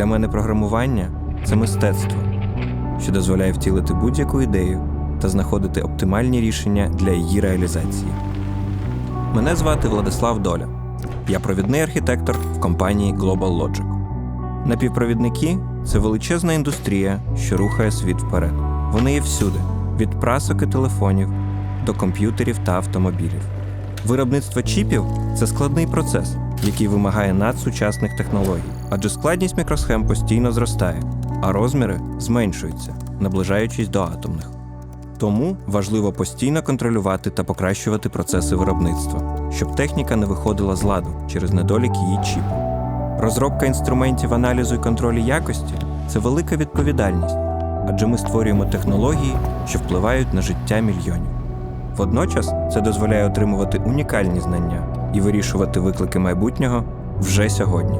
Для мене програмування це мистецтво, що дозволяє втілити будь-яку ідею та знаходити оптимальні рішення для її реалізації. Мене звати Владислав Доля. Я провідний архітектор в компанії Global Logic. Напівпровідники це величезна індустрія, що рухає світ вперед. Вони є всюди: від прасок і телефонів до комп'ютерів та автомобілів. Виробництво чіпів це складний процес, який вимагає надсучасних технологій, адже складність мікросхем постійно зростає, а розміри зменшуються, наближаючись до атомних. Тому важливо постійно контролювати та покращувати процеси виробництва, щоб техніка не виходила з ладу через недолік її чіпу. Розробка інструментів аналізу і контролю якості це велика відповідальність, адже ми створюємо технології, що впливають на життя мільйонів. Водночас це дозволяє отримувати унікальні знання і вирішувати виклики майбутнього вже сьогодні.